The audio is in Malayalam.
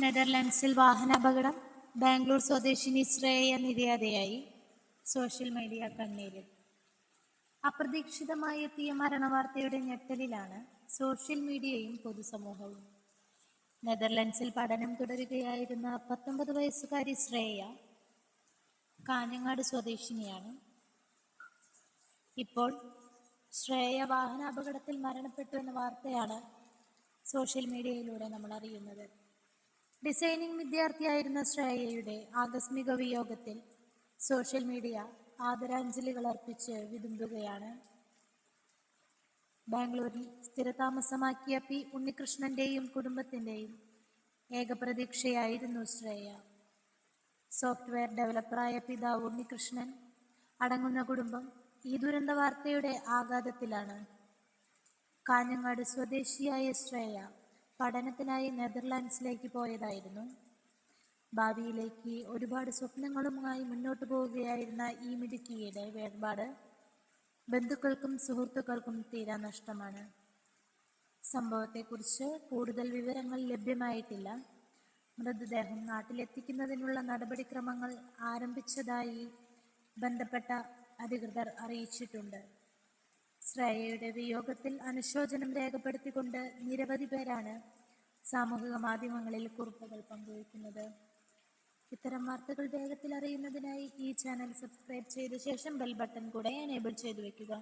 നെതർലൻഡ്സിൽ വാഹനാപകടം ബാംഗ്ലൂർ സ്വദേശിനി ശ്രേയ നിര്യാതയായി സോഷ്യൽ മീഡിയ കണ്ണീരിൽ. അപ്രതീക്ഷിതമായി എത്തിയ മരണവാർത്തയുടെ ഞെട്ടലിലാണ് സോഷ്യൽ മീഡിയയും പൊതുസമൂഹവും. നെതർലൻഡ്സിൽ പഠനം തുടരുകയായിരുന്ന പത്തൊമ്പത് വയസ്സുകാരി ശ്രേയ കാഞ്ഞങ്ങാട് സ്വദേശിനിയാണ്. ഇപ്പോൾ ശ്രേയ വാഹനാപകടത്തിൽ മരണപ്പെട്ടു എന്ന വാർത്തയാണ് സോഷ്യൽ മീഡിയയിലൂടെ നമ്മൾ അറിയുന്നത് ഡിസൈനിങ് വിദ്യാർത്ഥിയായിരുന്ന ശ്രേയയുടെ ആകസ്മിക വിയോഗത്തിൽ സോഷ്യൽ മീഡിയ ആദരാഞ്ജലികൾ അർപ്പിച്ച് വിതുമ്പുകയാണ്. ബാംഗ്ലൂരിൽ സ്ഥിരതാമസമാക്കിയ പി ഉണ്ണികൃഷ്ണന്റെയും കുടുംബത്തിന്റെയും ഏകപ്രതീക്ഷയായിരുന്നു ശ്രേയ. സോഫ്റ്റ്വെയർ ഡെവലപ്പറായ പിതാവ് ഉണ്ണികൃഷ്ണൻ അടങ്ങുന്ന കുടുംബം ഈ ദുരന്ത വാർത്തയുടെ ആഘാതത്തിലാണ്. കാഞ്ഞങ്ങാട് സ്വദേശിയായ ശ്രേയ പഠനത്തിനായി നെതർലാൻഡ്സിലേക്ക് പോയതായിരുന്നു. ഭാവിയിലേക്ക് ഒരുപാട് സ്വപ്നങ്ങളുമായി മുന്നോട്ട് പോവുകയായിരുന്ന ഈ മിടുക്കിയുടെ വേർപാട് ബന്ധുക്കൾക്കും സുഹൃത്തുക്കൾക്കും തീരാ നഷ്ടമാണ്. സംഭവത്തെക്കുറിച്ച് കൂടുതൽ വിവരങ്ങൾ ലഭ്യമായിട്ടില്ല. മൃതദേഹം നാട്ടിലെത്തിക്കുന്നതിനുള്ള നടപടിക്രമങ്ങൾ ആരംഭിച്ചതായി ബന്ധപ്പെട്ട അധികൃതർ അറിയിച്ചിട്ടുണ്ട്. ശ്രേയയുടെ വിയോഗത്തിൽ അനുശോചനം രേഖപ്പെടുത്തിക്കൊണ്ട് നിരവധി പേരാണ് സാമൂഹിക മാധ്യമങ്ങളിൽ കുറിപ്പുകൾ പങ്കുവയ്ക്കുന്നത്. ഇത്തരം വാർത്തകൾ വേഗത്തിൽ അറിയുന്നതിനായി ഈ ചാനൽ സബ്സ്ക്രൈബ് ചെയ്ത ശേഷം ബെൽ ബട്ടൺ കൂടെ എനേബിൾ ചെയ്തു വെക്കുക